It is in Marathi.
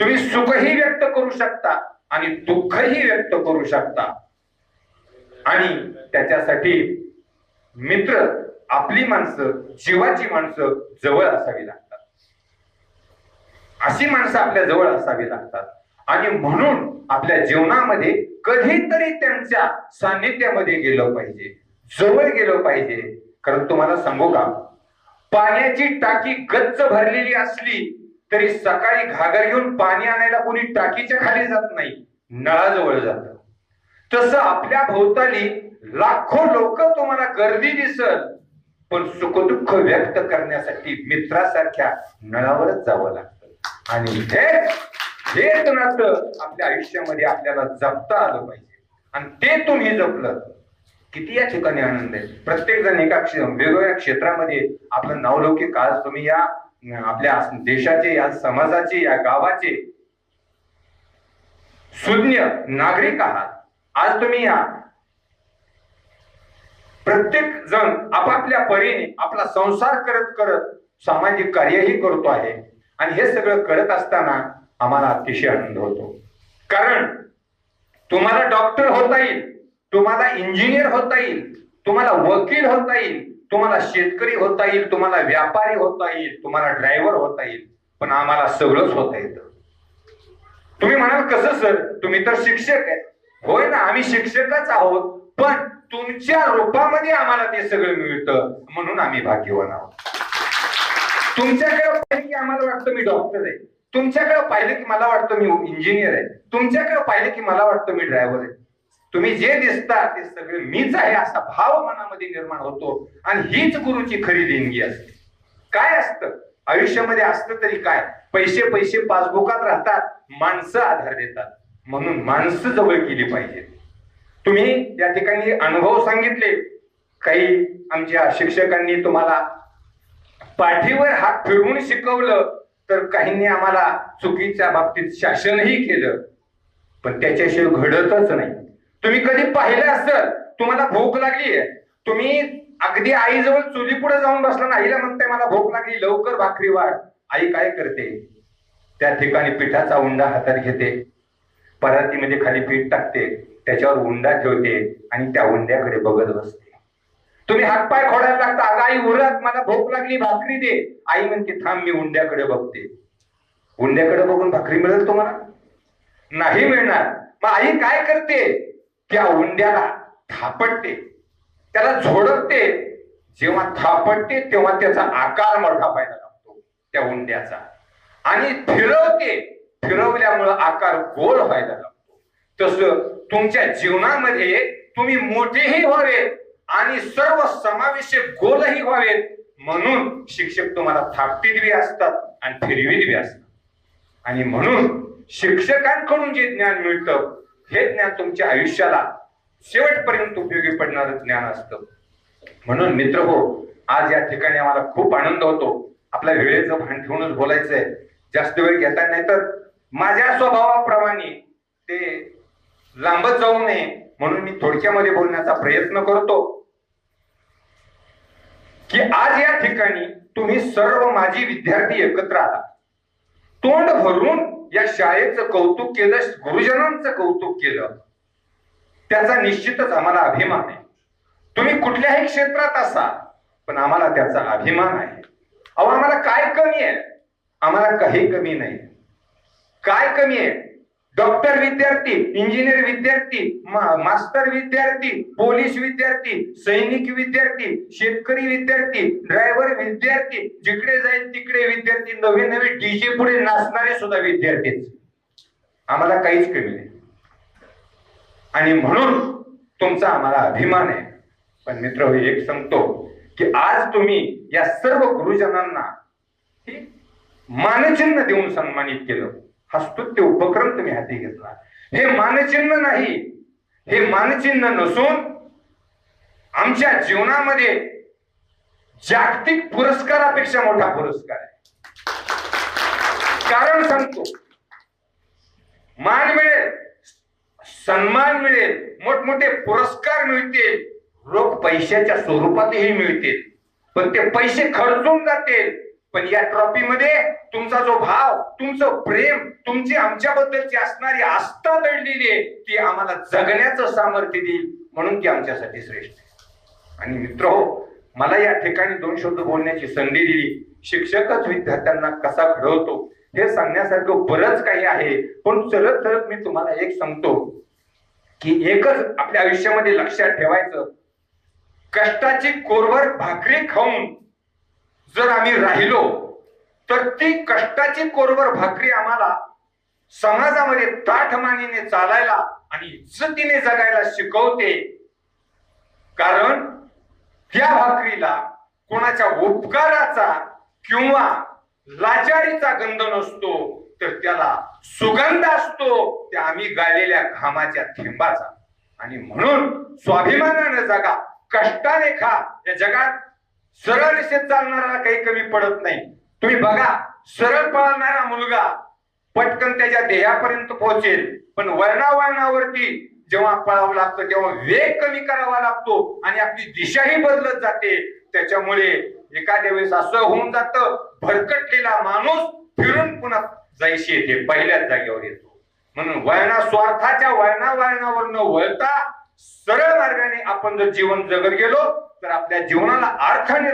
तुम्ही सुखही व्यक्त करू शकता आणि दुःखही व्यक्त करू शकता. आणि त्याच्यासाठी मित्र आपली माणसं जीवाची माणसं जवळ असावी लागतात. अशी माणसं आपल्या जवळ असावी लागतात. आणि म्हणून आपल्या जीवनामध्ये कधीतरी त्यांच्या सान्निध्यामध्ये गेलं पाहिजे जवळ गेलं पाहिजे. कारण तुम्हाला सांगू का? पाण्याची टाकी गच्च भरलेली असली तरी सकाळी घागर घेऊन पाणी आणायला कोणी टाकीच्या खाली जात नाही नळाजवळ जात. तसं आपल्या भोवताली लाखो लोक तुम्हाला गर्दी दिसल पण सुखदुःख व्यक्त करण्यासाठी मित्रासारख्या नळावरच जावं लागतं. आणि हे नातं आपल्या आयुष्यामध्ये आपल्याला जपता आलं पाहिजे. आणि ते तुम्ही जपलं किती या ठिकाणी आनंद आहे. प्रत्येक जण एका वेगवेगळ्या क्षेत्रामध्ये आपलं नावलौकिक आज तुम्ही या आपल्या देशाचे या समाजाचे या गावाचे सुज्ञ नागरिक आहात. आज तुम्ही या प्रत्येक जण आपापल्या परीने आपला संसार करत करत सामाजिक कार्यही करतो आहे. आणि हे सगळं करत असताना आम्हाला अतिशय आनंद होतो. कारण तुम्हाला डॉक्टर होता येईल तुम्हाला इंजिनियर होता येईल तुम्हाला वकील होता येईल तुम्हाला शेतकरी होता येईल तुम्हाला व्यापारी होता येईल तुम्हाला ड्रायव्हर होता येईल पण आम्हाला सगळंच होता येतं. तुम्ही म्हणाल कसं सर तुम्ही तर शिक्षक आहे. होय ना आम्ही शिक्षकच आहोत पण तुमच्या रूपामध्ये आम्हाला ते सगळं मिळतं म्हणून आम्ही भाग्यवान आहोत. तुमच्याकडे पाहिलं की आम्हाला वाटतं मी डॉक्टर आहे. तुमच्याकडे पाहिलं की मला वाटतं मी इंजिनियर आहे. तुमच्याकडे पाहिलं की मला वाटतं मी ड्रायव्हर आहे. तुम्ही जे दिसता ते सगळे मीच आहे असा भाव मनामध्ये निर्माण होतो आणि हीच गुरुची खरी देणगी असते. काय असतं? आयुष्यामध्ये असतं तरी काय? पैसे पैसे पासबुकात राहतात माणसं आधार देतात. म्हणून माणसं जवळ केली पाहिजेत तुम्ही या ठिकाणी अनुभव सांगितले. काही आमच्या शिक्षकांनी तुम्हाला पाठीवर हात फिरवून शिकवलं तर काहींनी आम्हाला चुकीच्या बाबतीत शासनही केलं. पण त्याच्याशिवाय घडतच नाही. तुम्ही कधी पाहिलं असेल तुम्हाला भूक लागली आहे तुम्ही अगदी आईजवळ चुली पुढे जाऊन बसला ना आईला म्हणताय मला भूक लागली लवकर भाकरी वाढ. आई काय करते? त्या ठिकाणी पिठाचा उंडा हातात घेते. परातीमध्ये खाली पीठ टाकते त्याच्यावर उंडा ठेवते आणि त्या उंड्याकडे बघत बसते. तुम्ही हातपाय खोडायला लागता अगं आई उरत मला भूक लागली भाकरी दे. आई म्हणते थांब मी उंड्याकडे बघते. उंड्याकडे बघून भाकरी मिळेल तुम्हाला? नाही मिळणार. मग आई काय करते? त्या उंड्याला थापटते. त्याला झोडपते. जेव्हा थापटते तेव्हा त्याचा आकार मोठा व्हायला लागतो त्या उंड्याचा. आणि फिरवते. फिरवल्यामुळं आकार गोल व्हायला लागतो. तसं तुमच्या जीवनामध्ये तुम्ही मोठेही व्हावे आणि सर्व समावेशक गोलही व्हावेत म्हणून शिक्षक तुम्हाला थापटीत बी असतात आणि फिरवीत बी असतात. आणि म्हणून शिक्षकांकडून जे ज्ञान मिळतं हे ज्ञान तुमच्या आयुष्याला शेवटपर्यंत उपयोगी पडणारं ज्ञान असतं. म्हणून मित्र हो आज या ठिकाणी आम्हाला खूप आनंद होतो. आपल्या वेळेचं भान ठेवूनच बोलायचंय. जास्त वेळ घेता नाही तर माझ्या स्वभावाप्रमाणे ते लांबत जाऊ नये म्हणून मी थोडक्यामध्ये बोलण्याचा प्रयत्न करतो. की आज या ठिकाणी तुम्ही सर्व माझी विद्यार्थी एकत्र आला तोंड भरून या शाळेचं कौतुक केलं गुरुजनांचं कौतुक केलं. त्याचा निश्चितच आम्हाला अभिमान आहे. तुम्ही कुठल्याही क्षेत्रात असा पण आम्हाला त्याचा अभिमान आहे. अहो आम्हाला काय कमी आहे? आम्हाला काही कमी नाही. काय कमी आहे? डॉक्टर विद्यार्थी इंजिनियर विद्यार्थी मास्टर विद्यार्थी पोलीस विद्यार्थी सैनिक विद्यार्थी शेतकरी विद्यार्थी ड्रायव्हर विद्यार्थी जिकडे जाईल तिकडे विद्यार्थी नवे नवे डीजे पुढे नाचणारे सुद्धा विद्यार्थीच आम्हाला काहीच कमी नाही. आणि म्हणून तुमचा आम्हाला अभिमान आहे. पण मित्र हो, एक सांगतो की आज तुम्ही या सर्व गुरुजनांना मानचिन्ह देऊन सन्मानित केलं. हा स्तुत्य उपक्रम तुम्ही हाती घेतला. हे मानचिन्ह नाही. हे मानचिन्ह नसून आमच्या जीवनामध्ये जागतिक पुरस्कारापेक्षा मोठा पुरस्कार आहे. कारण सांगतो मान मिळेल सन्मान मिळेल मोठमोठे पुरस्कार मिळतील रोख पैशाच्या स्वरूपातही मिळतील. पण ते पैसे खर्चून जातील. पण या ट्रॉफीमध्ये तुमचा जो भाव तुमचं प्रेम तुमची आमच्याबद्दलची असणारी आस्था दडलेली आहे ती आम्हाला जगण्याचं सामर्थ्य देईल म्हणून ती आमच्यासाठी श्रेष्ठ आहे. आणि मित्र हो मला या ठिकाणी दोन शब्द बोलण्याची संधी दिली. शिक्षकच विद्यार्थ्यांना कसा घडवतो हे सांगण्यासारखं बरंच काही आहे. पण चलत चलत मी तुम्हाला एक सांगतो की एकच आपल्या आयुष्यामध्ये लक्षात ठेवायचं कष्टाची कोरभर भाकरी खाऊन जर आम्ही राहिलो तर ती कष्टाची कोरभर भाकरी आम्हाला समाजामध्ये ताठमानीने चालायला आणि इज्जतीने जगायला शिकवते. कारण त्या भाकरीला कोणाच्या उपकाराचा किंवा लाचारीचा गंध नसतो तर त्याला सुगंध असतो त्या आम्ही गाळलेल्या घामाच्या थेंबाचा. आणि म्हणून स्वाभिमानानं जगा कष्टाने खा या जगात सरळ रेषेत चालणारा काही कमी पडत नाही. तुम्ही बघा सरळ पळणारा मुलगा पटकन त्याच्या देहापर्यंत पोहोचेल. पण वळणावळणावरती जेव्हा पळावं लागतं तेव्हा वेग कमी करावा लागतो आणि आपली दिशाही बदलत जाते. त्याच्यामुळे एखाद्या वेळेस असं होऊन जातं भरकटलेला माणूस फिरून पुन्हा जायशी येते पहिल्याच जागेवर येतो. म्हणून वळणा स्वार्थाच्या वळणावळणावर न वळता सरळ मार्गाने आपण जर जीवन जगत गेलो तर आपल्या जीवनाला अर्थ